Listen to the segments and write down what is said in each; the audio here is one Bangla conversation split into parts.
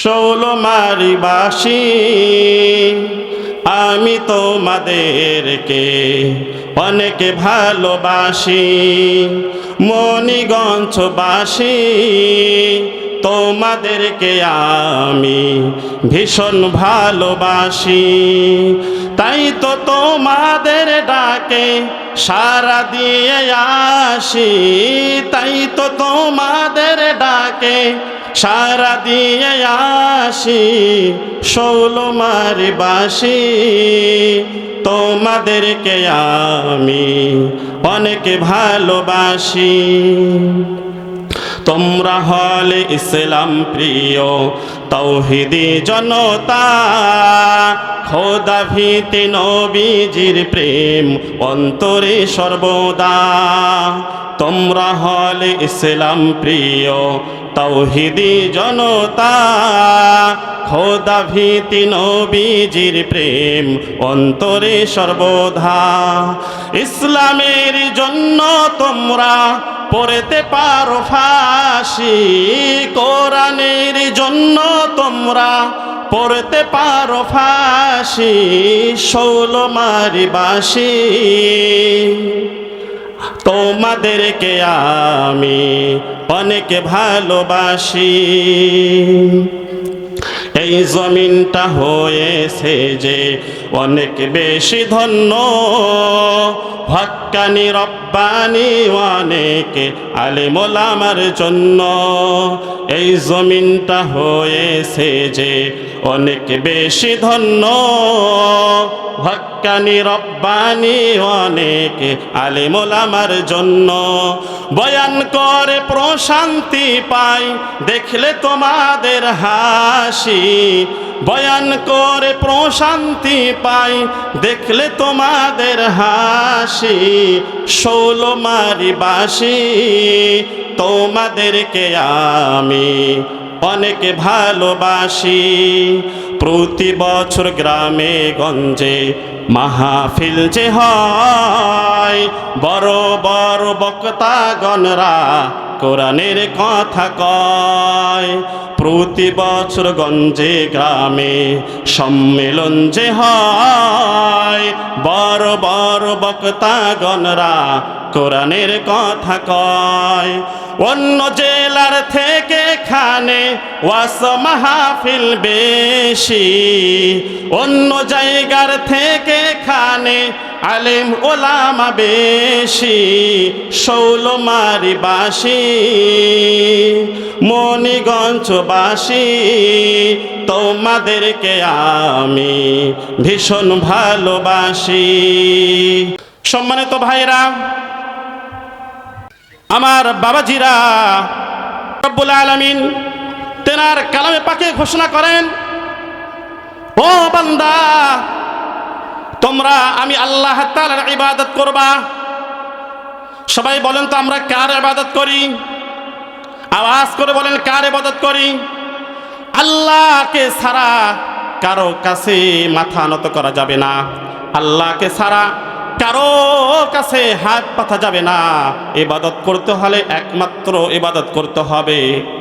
শৌলমারিবাসী আমি তোমাদেরকে অনেক ভালোবাসি। মণিগঞ্জবাসী তোমাদেরকে আমি ভীষণ ভালোবাসি। তাই তো তোমাদের ডাকে সারা দিয়ে আসি। তাই তো তোমাদের ডাকে সারা দিয়ে আসি। ষোলমারি বাসি তোমাদেরকে আমি অনেক ভালোবাসি। তোমরা হলে ইসলাম প্রিয় তৌহিদি জনতা খোদা ভীতি নবীজির প্রেম অন্তরে সর্বদা। তোমরা হলে ইসলাম প্রিয়, তৌহিদি জনতা, খোদা ভীতি নবীজির প্রেম, অন্তরে সর্বদা। ইসলামের জন্য তোমরা পড়তে পারো ফাঁসি, কোরআনের জন্য তোমরা পড়তে পারো ফাঁসি ষোলমারি বাসি তোমাদেরকে আমি অনেক ভালোবাসি। এই জমিনটা হয়েছে যে অনেক বেশি ধন্য। হক্কানি রব্বানি, অনেক আলিমোলামার জন্য। এই জমিনটা হয়েছে যে অনেক বেশি ধন্য। হক্কানি রব্বানি, অনেক আলিমোলামার জন্য। বয়ান করে, প্রশান্তি পাই, দেখলে তোমাদের হাসি। বয়ান করে, প্রশান্তি পাই, দেখলে তোমাদের হাসি। ষোলমারি বাসি, তোমাদেরকে আমি অনেক ভালোবাসি। প্রতি বছর গ্রামে, গঞ্জে মাহফিল যে হয়, বড় বড় বক্তাগণরা কোরআনের কথা কয়। প্রতি বছর গঞ্জে, গ্রামে সম্মেলন যে হয়, বড় বড় বক্তাগণরা কোরআনের কথা কয়। অন্য জেলার থেকে খানে ওয়াস মাহফিল বেশি। অন্য জায়গার থেকে খানে আলেম ওলামা বেশি। শৌলমারি বাসি মণিগঞ্জবাসী, তোমাদেরকে আমি ভীষণ ভালোবাসি। সম্মানিত ভাইরা আমার বাবাজিরা রব্বুল আলমিন তেনার কালামে পাকে ঘোষণা করেন, ও বান্দা, তোমরা আমি আল্লাহ তাআলার ইবাদত করবা। সবাই বলেন তো, আমরা কার ইবাদত করি? আওয়াজ করে বলেন, কার ইবাদত করি? আল্লাহকে ছাড়া কারও কাছে মাথা নত করা যাবে না। আল্লাহকে ছাড়া কারও কাছে হাত পাতা যাবে না। ইবাদত করতে হলে একমাত্র ইবাদত করতে হবে।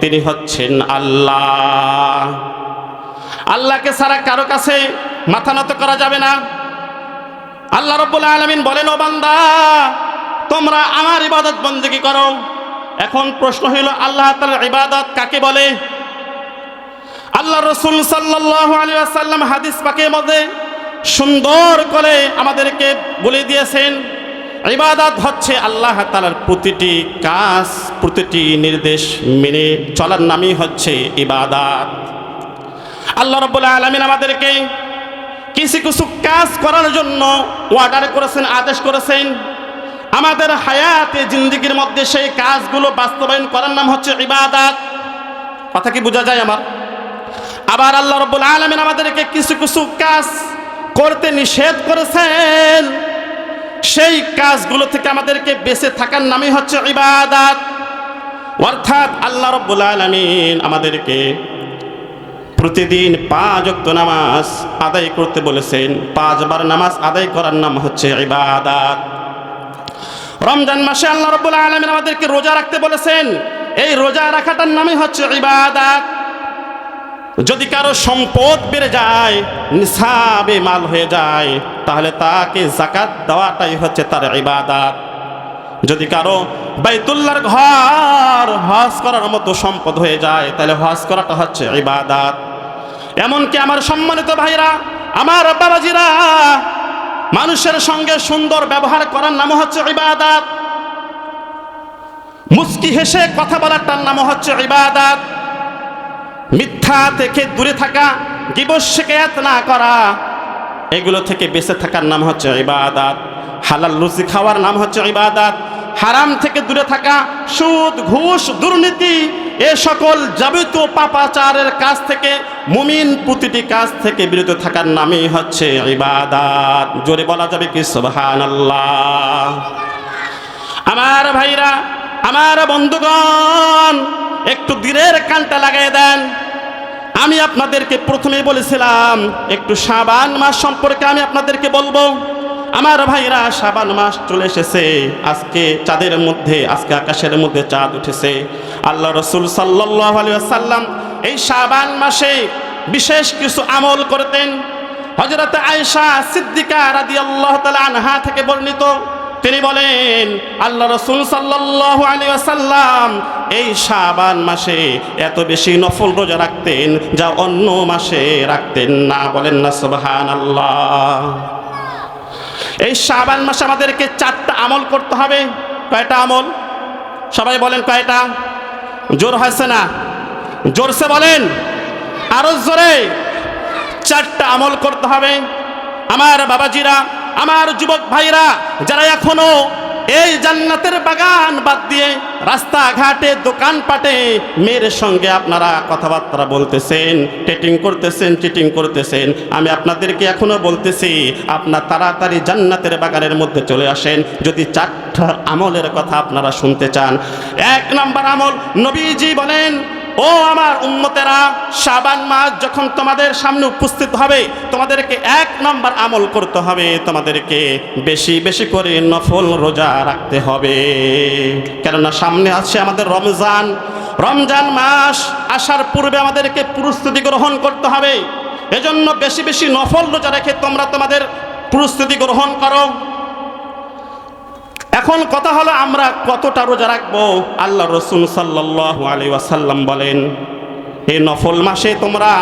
তিনি হচ্ছেন আল্লাহ। আল্লাহকে ছাড়া কারও কাছে মাথা নত করা যাবে না। আল্লাহ রব্বুল আলমিন বলেন, ও বান্দা, তোমরা আমার ইবাদত বন্দেগি করো। এখন প্রশ্ন হইল, আল্লাহ তাআলার ইবাদত কাকে বলে? আল্লাহ রসুল সাল্লাহ আলী আসাল্লাম হাদিস পাকের মধ্যে সুন্দর করে আমাদেরকে বলে দিয়েছেন, ইবাদত হচ্ছে আল্লাহ তালার প্রতিটি কাজ, প্রতিটি নির্দেশ মেনে চলার নামই হচ্ছে ইবাদাত। আল্লাহ রব্বুল্লাহ আলমিন আমাদেরকে কিছু কিছু কাজ করার জন্য অর্ডার করেছেন, আদেশ করেছেন। আমাদের হায়াতে জিন্দিগির মধ্যে সেই কাজগুলো বাস্তবায়ন করার নাম হচ্ছে ইবাদাত। কথা কি বোঝা যায় আমার? আবার আল্লাহ রব্বুল আলমিন আমাদেরকে কিছু কিছু কাজ করতে নিষেধ করেছেন। সেই কাজগুলো থেকে আমাদেরকে বেঁচে থাকার নামই হচ্ছে ইবাদাত। অর্থাৎ আল্লাহ রব্বুল আলমিন আমাদেরকে প্রতিদিন পাঁচ অক্ত নামাজ আদায় করতে বলেছেন। পাঁচবার নামাজ আদায় করার নাম হচ্ছে ইবাদাত। রমজান মাসে আল্লাহ রব্বুল আলমিন আমাদেরকে রোজা রাখতে বলেছেন। এই রোজা রাখাটার নামই হচ্ছে ইবাদাত। যদি কারও সম্পদ বেড়ে যায়, নিসাবে মাল হয়ে যায়, তাহলে তাকে জাকাত দেওয়াটাই হচ্ছে তার ইবাদাত। যদি কারও বাইতুল্লাহর ঘর হজ করার মতো সম্পদ হয়ে যায়, তাহলে হজ করাটা হচ্ছে ইবাদাত। এমনকি আমার সম্মানিত ভাইরা, আমার বাবাজিরা, মানুষের সঙ্গে সুন্দর ব্যবহার করার নাম হচ্ছে ইবাদাত। মুস্কি হেসে কথা বলাটার নাম হচ্ছে ইবাদাত। মিথ্যা থেকে দূরে থাকা গিবস না করা, এগুলো থেকে বেঁচে থাকার নাম হচ্ছে ইবাদাত। হালাল লুচি খাওয়ার নাম হচ্ছে ইবাদাত। হারাম থেকে দূরে থাকা, সুদ, ঘুষ, দুর্নীতি, এ সকল যাবতীয় পাপাচারের কাজ থেকে, মুমিন প্রতিটি কাজ থেকে বিরত থাকার নামই হচ্ছে ইবাদাত। জোরে বলা যাবে কি? সুবহানাল্লাহ। আমার ভাইরা, আমার বন্ধুগণ, একটু দূরের কানটা লাগাই দেন। আমি আপনাদেরকে প্রথমে বলেছিলাম, একটু সাবান মাস সম্পর্কে আমি আপনাদেরকে বলব। আমার ভাইরা সাবান মাস চলে এসেছে। আজকে চাঁদের মধ্যে, আজকে আকাশের মধ্যে চাঁদ উঠেছে। আল্লাহ রসুল সাল্লাহ সাল্লাম এই সাবান মাসে বিশেষ কিছু আমল করতেন। হজরত আয়েশা সিদ্দিকা রাদি আল্লাহ তালা আনহা থেকে বর্ণিত তিনি বলেন, আল্লাহ রসুল সাল্লাল্লাহু আলাইহি ওয়াসাল্লাম এই শাবান মাসে এত বেশি নফল রোজা রাখতেন যা অন্য মাসে রাখতেন না। বলেন না, সুবহানাল্লাহ। এই শাবান মাসে আমাদেরকে চারটা আমল করতে হবে। কয়টা আমল? সবাই বলেন কয়টা? জোর হয়েছে না? জোরসে বলেন। আরও জোরে। চারটা আমল করতে হবে। আমার বাবাজিরা আমার যুবক ভাইরা, যারা এখনও এই জান্নাতের বাগান বাদ দিয়ে রাস্তাঘাটে, দোকানপাটে মেয়ের সঙ্গে আপনারা কথাবার্তা বলতেছেন, টেটিং করতেছেন, চিটিং করতেছেন, আমি আপনাদেরকে এখনও বলতেছি, আপনার তাড়াতাড়ি জান্নাতের বাগানের মধ্যে চলে আসেন। যদি চারটা আমলের কথা আপনারা শুনতে চান, এক নম্বর আমল নবীজি বলেন ও আমার উন্মতেরা শাবান মাস যখন তোমাদের সামনে উপস্থিত হবে, তোমাদেরকে এক নম্বর আমল করতে হবে। তোমাদেরকে বেশি বেশি করে নফল রোজা রাখতে হবে। কেননা সামনে আছে আমাদের রমজান। রমজান মাস আসার পূর্বে আমাদেরকে প্রস্তুতি গ্রহণ করতে হবে। এজন্য বেশি বেশি নফল রোজা রেখে তোমরা তোমাদের প্রস্তুতি গ্রহণ করো। এখন কথা হলো আমরা কতটা রোজা রাখব? আল্লাহ রসুল সাল্লাল্লাহু আলাইহি ওয়াসাল্লাম বলেন এই নফল মাসে তোমরা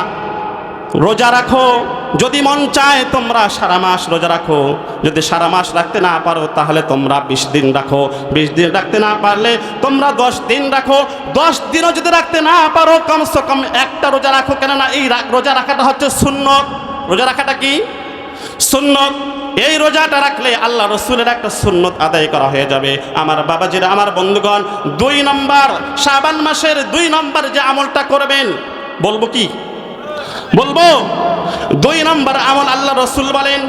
রোজা রাখো। যদি মন চায় তোমরা সারা মাস রোজা রাখো। যদি সারা মাস রাখতে না পারো, তাহলে তোমরা বিশ দিন রাখো। বিশ দিন রাখতে না পারলে তোমরা দশ দিন রাখো। দশ দিনও যদি রাখতে না পারো, কমসে কম একটা রোজা রাখো। কেননা এই রোজা রাখাটা হচ্ছে শূন্য রোজা রাখাটা কি? সুন্নত। এই রোজাটা রাখলে আল্লাহ রসুলের একটা সুন্নত আদায় করা হয়ে যাবে। আমার বাবাজিরা, আমার বন্ধুগণ, দুই নম্বর, শাবান মাসের দুই নম্বর যে আমলটা করবেন, বলব কি? বলব, দুই নম্বর আমল আল্লাহ রসুল বলেন,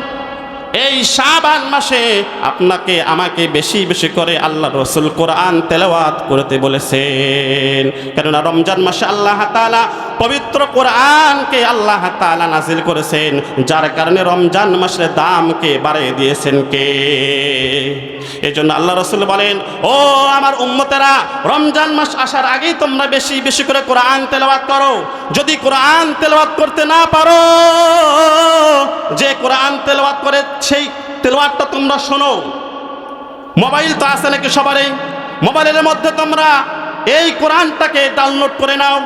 এই শাবান মাসে আপনাকে, আমাকে বেশি বেশি করে আল্লাহ রসুল কোরআন তেলাওয়াত করতে বলেছেন। কেননা রমজান মাসে আল্লাহ তাআলা পবিত্র কোরআনকে আল্লাহ তাআলা নাজিল করেছেন, যার কারণে রমজান মাসের দামকে বাড়িয়ে দিয়েছেন কে? এই জন্য আল্লাহ রসুল বলেন, ও আমার উম্মতেরা, রমজান মাস আসার আগেই তোমরা বেশি বেশি করে কোরআন তেলাওয়াত করো। যদি কোরআন তেলাওয়াত করতে না পারো, যে কোরআন তেলাওয়াত করে, সেই তেলাওয়াতটা তোমরা শোনো। মোবাইল তো আছে নাকি সবারই? মোবাইলের মধ্যে তোমরা এই কোরআনটাকে ডাউনলোড করে নাও।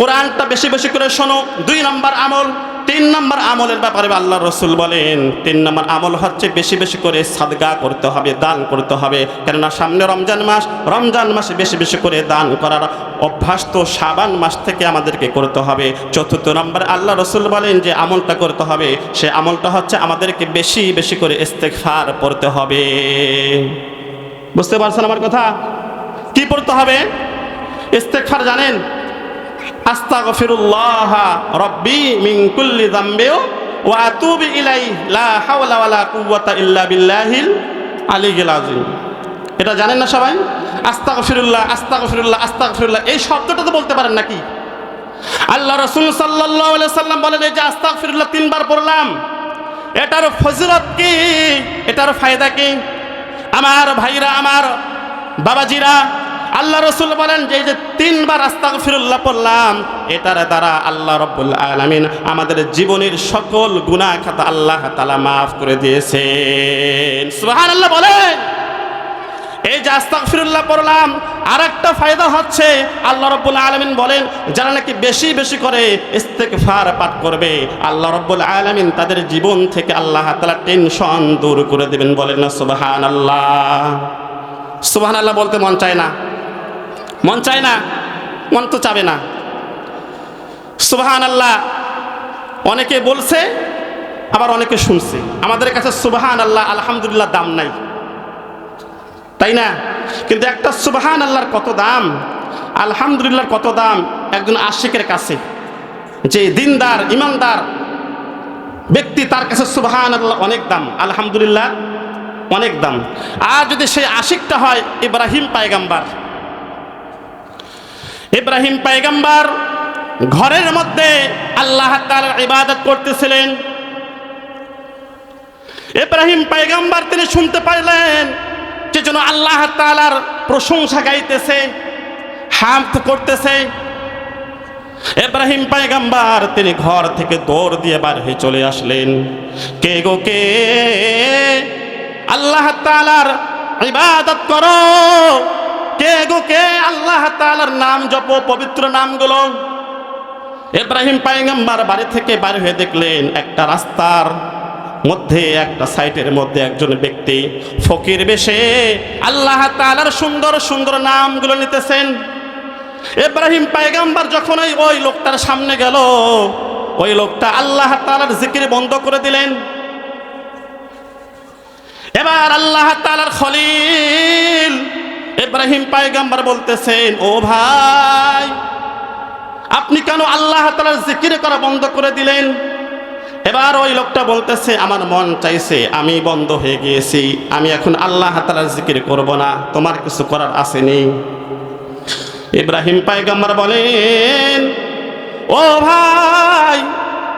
কোরআনটা বেশি বেশি করে শোনো। দুই নম্বর আমল, তিন নম্বর আমলের ব্যাপারে আল্লাহ রসুল বলেন, তিন নম্বর আমল হচ্ছে বেশি বেশি করে সাদগা করতে হবে, দান করতে হবে। কেননা সামনে রমজান মাস, রমজান মাসে বেশি বেশি করে দান করার অভ্যাস তো সাবান মাস থেকে আমাদেরকে করতে হবে। চতুর্থ নম্বর আল্লাহ রসুল বলেন যে আমলটা করতে হবে, সে আমলটা হচ্ছে আমাদেরকে বেশি বেশি করে ইস্তেগফার পড়তে হবে। বুঝতে পারছেন আমার কথা? কি পড়তে হবে? ইস্তেগফার জানেন? আস্তাগফিরুল্লাহ রব্বি মিন কুল্লি যামবিও ওয়া আতুবু ইলাইহি, লা হাওলা ওয়ালা কুওয়াতা ইল্লা বিল্লাহিল আলিয়্যিল আযীম। এটা জানেন না সবাই? আস্তাগফিরুল্লাহ আস্তাগফিরুল্লাহ আস্তাগফিরুল্লাহ, এই শব্দটা তো বলতে পারেন নাকি? আল্লাহ রাসূল সাল্লাল্লাহু আলাইহি সাল্লাম বলেন, এই যে আস্তাগফিরুল্লাহ তিনবার পড়লাম, এটার ফজিলত কি? এটার ফায়দা কি? আমার ভাইরা, আমার বাবাজিরা আল্লাহ রসুল বলেন, যে যে তিনবার আস্তাক ফিরুল্লাহ পড়লাম, এটার দ্বারা আল্লাহ রব্বুল আলমিন আমাদের জীবনের সকল গুনাহ খাতা আল্লাহ তালা মাফ করে দিয়েছেন। সুহান আল্লাহ বলেন। এই যে আস্তাক ফিরুল্লাহ পড়লাম আর একটা ফায়দা হচ্ছে, আল্লাহ রব্বুল আলমিন বলেন, যারা নাকি বেশি বেশি করে ইস্তেকফার পাঠ করবে, আল্লাহ রব্বুল আলমিন তাদের জীবন থেকে আল্লাহ তালা টেনশন দূর করে দেবেন বলেন না সুবাহান আল্লাহ সুবাহান আল্লাহ বলতে মন চায় না। মন চায় না, মন তো চাবে না। সুবাহান আল্লাহ অনেকে বলছে, আবার অনেকে শুনছে। আমাদের কাছে সুবাহান আল্লাহ আলহামদুলিল্লাহ দাম নাই। তাই না? কিন্তু একটা সুবাহান আল্লাহর কত দাম, আলহামদুলিল্লাহর কত দাম, একজন আশিকের কাছে। যে দিনদার, ইমানদার ব্যক্তি, তার কাছে সুবাহান আল্লাহ অনেক দাম, আলহামদুলিল্লাহ অনেক দাম। আর যদি সেই আশিকটা হয়, ইব্রাহিম পায়গাম্বার। ইব্রাহিম পায়গাম্বার ঘরের মধ্যে আল্লাহ ইবাদত করতেছিলেন। ইব্রাহিম পায়গাম্বার তিনি শুনতে পাইলেন যে যেন আল্লাহ তালার প্রশংসা গাইতেছে হামত করতেছে। এব্রাহিম পায়গাম্বার তিনি ঘর থেকে দৌড় দিয়ে বার হয়ে চলে আসলেন। কে গো কে? আল্লাহ তালার ইবাদত করো। কে গো কে? আল্লাহ তালার নাম জপ, পবিত্র নামগুলো। এব্রাহিম পায়গাম্বার বাড়ি থেকে বার হয়ে দেখলেন একটা রাস্তার মধ্যে, একটা সাইটের মধ্যে একজন ব্যক্তি ফকির বেশে আল্লাহ তালার সুন্দর সুন্দর নামগুলো নিতেছেন। এব্রাহিম পায়গাম্বার যখন ওই ওই লোকটার সামনে গেল, ওই লোকটা আল্লাহ তালার জিকির বন্ধ করে দিলেন। এবার আল্লাহ তালার খলিল ইব্রাহিম পায়গাম্বার বলতেছেন, ও ভাই, আপনি কেন আল্লাহ তালার জিকির করা বন্ধ করে দিলেন? এবার ওই লোকটা বলতেছে, আমার মন চাইছে, আমি বন্ধ হয়ে গিয়েছি, আমি এখন আল্লাহ তালার জিকির করব না, তোমার কিছু করার আসেনি ইব্রাহিম পায়গাম্বার বলেন, ও ভাই,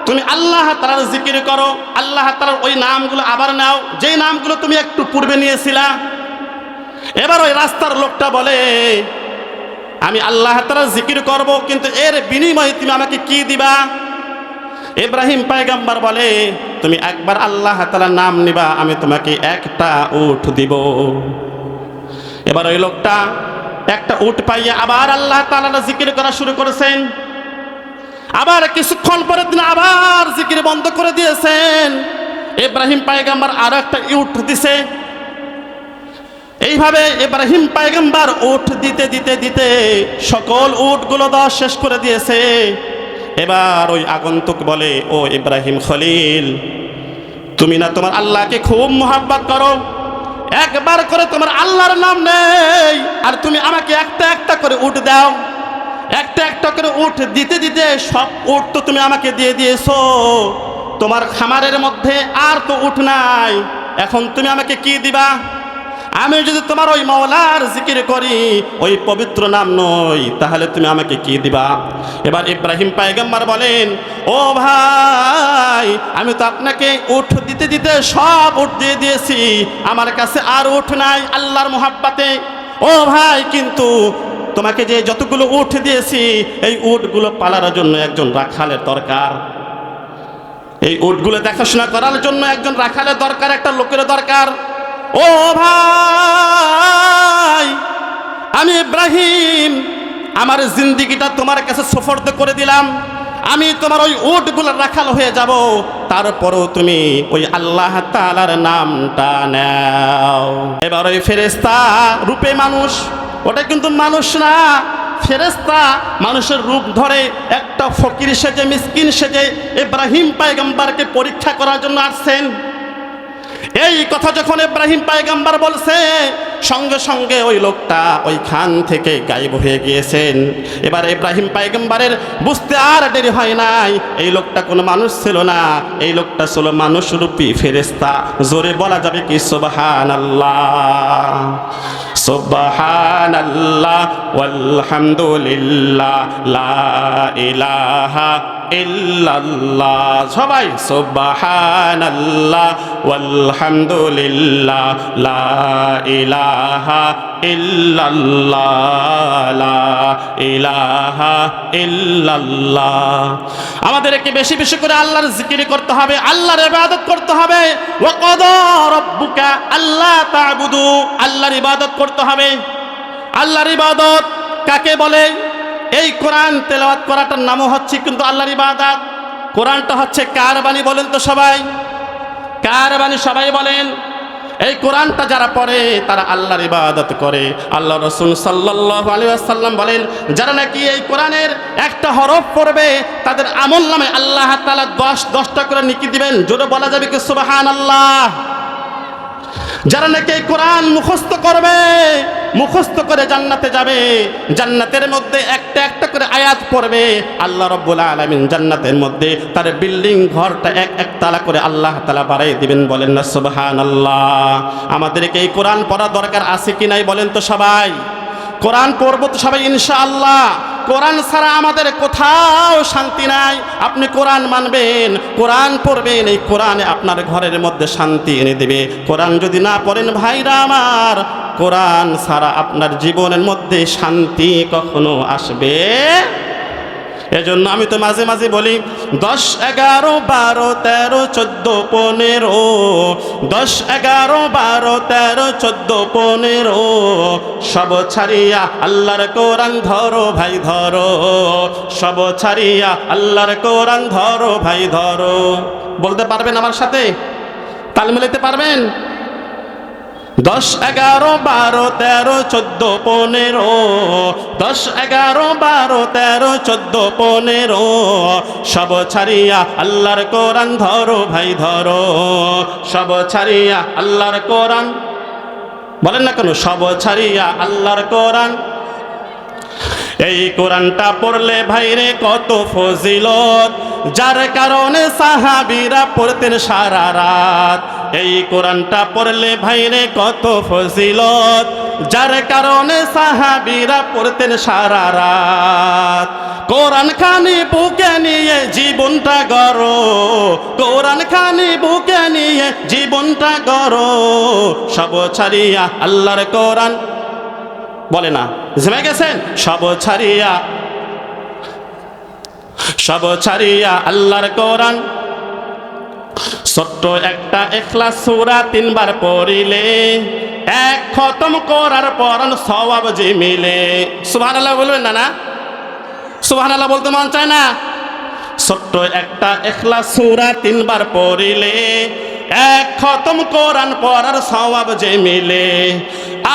তুমি আল্লাহ তালার জিকির করো, আল্লাহ তালার ওই নামগুলো আবার নাও, যেই নামগুলো তুমি একটু পূর্বে নিয়েছিলা এবার ওই রাস্তার লোকটা বলে, আমি আল্লাহ তালার জিকির করব, কিন্তু এর বিনিময়ে তুমি আমাকে কি দিবা? ইব্রাহিম পায়গাম্বার বলে, তুমি একবার আল্লাহ তালার নাম নিবা, আমি তোমাকে একটা উঠ দিব। এবার ওই লোকটা একটা উঠ পাইয়ে আবার আল্লাহ তালা জিকির করা শুরু করেছেন। আবার কিছুক্ষণ পরে তিনি আবার জিকির বন্ধ করে দিয়েছেন। ইব্রাহিম পায়গাম্বার আরও একটা উঠ দিছে। এইভাবে ইব্রাহিম পায়গাম্বার উঠ দিতে দিতে দিতে সকল উটগুলো দেওয়া শেষ করে দিয়েছে। এবার ওই আগন্তুক বলে, ও ইব্রাহিম খলিল, তুমি না তোমার আল্লাহকে খুব মোহাব্বত করো? একবার করে তোমার আল্লাহর নাম নেই, আর তুমি আমাকে একটা একটা করে উঠ দাও। একটা একটা করে উঠ দিতে দিতে সব উঠ তো তুমি আমাকে দিয়ে দিয়েছ। তোমার খামারের মধ্যে আর তো উঠ নাই। এখন তুমি আমাকে কি দিবা? আমি যদি তোমার ওই মৌলার জিকির করি, ওই পবিত্র নাম নই, তাহলে তুমি আমাকে কি দিবা? এবার ইব্রাহিম পায়গাম্বার বলেন, ও ভাই, আমি তো আপনাকে উঠ দিতে দিতে সব উঠ দিয়ে দিয়েছি, আমার কাছে আর উঠ নাই আল্লাহর মোহাব্বাতে। ও ভাই, কিন্তু তোমাকে যে যতগুলো উঠ দিয়েছি, এই উটগুলো পালার জন্য একজন রাখালের দরকার। এই উটগুলো দেখাশোনা করার জন্য একজন রাখালের দরকার, একটা লোকের দরকার। ও ভাই, আমি ইব্রাহিম, আমার জিন্দিগিটা তোমার কাছে সফর্দ করে দিলাম। আমি তোমার ওই উটগুলো রাখাল হয়ে যাব, তারপরও তুমি ওই আল্লাহ তালার নামটা নাও। এবার ওই ফেরেস্তা রূপে মানুষ, ওটা কিন্তু মানুষ না ফেরেস্তা মানুষের রূপ ধরে একটা ফকির সেজে, মিসকিন সেজে ইব্রাহিম পায়গম্বারকে পরীক্ষা করার জন্য আসছেন। এই কথা যখন ইব্রাহিম পায়গাম্বার বলছে সঙ্গে সঙ্গে ওই লোকটা ওই খান থেকে গায়েব হয়ে গিয়েছেন। এবার ইব্রাহিম পায়গাম্বারের বুঝতে আর দেরি হয় নাই। এই লোকটা কোনো মানুষ ছিল না। এই লোকটা ছিল মানুষরূপী ফেরেস্তা জোরে বলা যাবে কি সুবহান আল্লাহ ইল্লাল্লাহ সবাই লা ইলাহা ইল্লাল্লাহ। লা ইলাহা আমাদেরকে বেশি বেশি করে আল্লাহর জিকির করতে হবে, আল্লাহর ইবাদত করতে হবে। আল্লাহ তা'বুদু, আল্লাহর ইবাদত করতে হবে। আল্লাহর ইবাদত কাকে বলে? এই কোরআন তেলাওয়াত করাটার নামও হচ্ছে কিন্তু আল্লাহর ইবাদত। কোরআনটা হচ্ছে কার বাণী বলেন তো সবাই? কার বাণী সবাই বলেন? এই কোরআনটা যারা পড়ে, তারা আল্লাহর ইবাদত করে। আল্লাহ রসুল সাল্লাহ আলী আসাল্লাম বলেন, যারা নাকি এই কোরআনের একটা হরফ পড়বে, তাদের আমল নামে আল্লাহ তালা দশ, দশটা করে নিকি দিবেন। জোরে বলা যাবে কি সুবাহান আল্লাহ যারা নাকি এই কোরআন মুখস্থ করবে মুখস্থ করে জান্নাতে যাবে। জান্নাতের মধ্যে একটা একটা করে আয়াত পড়বে। আল্লাহ রব্বুল আলমিন জান্নাতের মধ্যে তার বিল্ডিং ঘরটা এক এক তালা করে আল্লাহ তালা বাড়াই দিবেন বলেন না সুবহান আল্লাহ আমাদেরকে এই কোরআন পড়া দরকার আছে কি নাই বলেন তো সবাই? কোরআন পড়ব তো সবাই, ইনশাআল্লাহ। কোরআন ছাড়া আমাদের কোথাও শান্তি নাই। আপনি কোরআন মানবেন, কোরআন পড়বেন, এই কোরআনে আপনার ঘরের মধ্যে শান্তি এনে দেবে। কোরআন যদি না পড়েন, ভাইরা আমার কোরআন ছাড়া আপনার জীবনের মধ্যে শান্তি কখনো আসবে? এজন্য আমি তো মাঝে মাঝে বলি, দশ, এগারো, বারো, তেরো, চোদ্দ, পনেরো, দশ, এগারো, বারো, তেরো, চোদ্দ, পনেরো, সব ছাড়িয়া আল্লাহর কোরআন ধরো ভাই ধরো, সব ছাড়িয়া আল্লাহর কোরআন ধরো ভাই ধরো। বলতে পারবেন আমার সাথে? তাল মিলাতে পারবেন? দশ এগারো, বারো, তেরো, চোদ্দ, পনেরো। দশ এগারো, বারো, তেরো, চোদ্দ, পনেরো। সব ছাড়িয়া আল্লাহর কোরআন ধরো ভাই, ধরো। সব ছাড়িয়া আল্লাহর কোরআন। বলেন না কেন? সব ছাড়িয়া আল্লাহর কোরআন। এই কোরআনটা পড়লে ভাইরে কত ফজিলত। যার কারণে সাহাবিরা পড়তেন সারা রাত। এই কোরআনটা পড়লে ভাইরে কত ফজিলত, যার কারণে সাহাবিরা পড়তেন সারা রাত। কোরআন খানি বুকে নিয়ে জীবনটা গড়ো কোরআন খানি বুকে নিয়ে জীবনটা গড়ো, সব ছাড়িয়া আল্লাহর কোরআন বলে না, জেমে গেছেন সব ছাড়িয়া সব ছাড়িয়া আল্লাহর কোরআন ছোট্ট একটা এখলাস সূরা তিনবার পড়িলে, এক খতম করার পরন সওয়াব যে মিলে। সুবহানাল্লাহ বলবেন না না? সুবহানাল্লাহ বলতে মন চায় না? ছোট্ট একটা এখলাস সূরা তিনবার পড়িলে, এক খতম কোরআন পড়ার সওয়াব যে মিলে।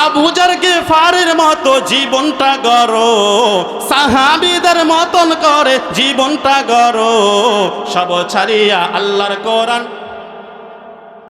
আবুজার ফারের মতো জীবনটা গড়ো, সাহাবিদের মতন করে জীবনটা গড়ো, সব ছাড়িয়া আল্লাহর কোরআন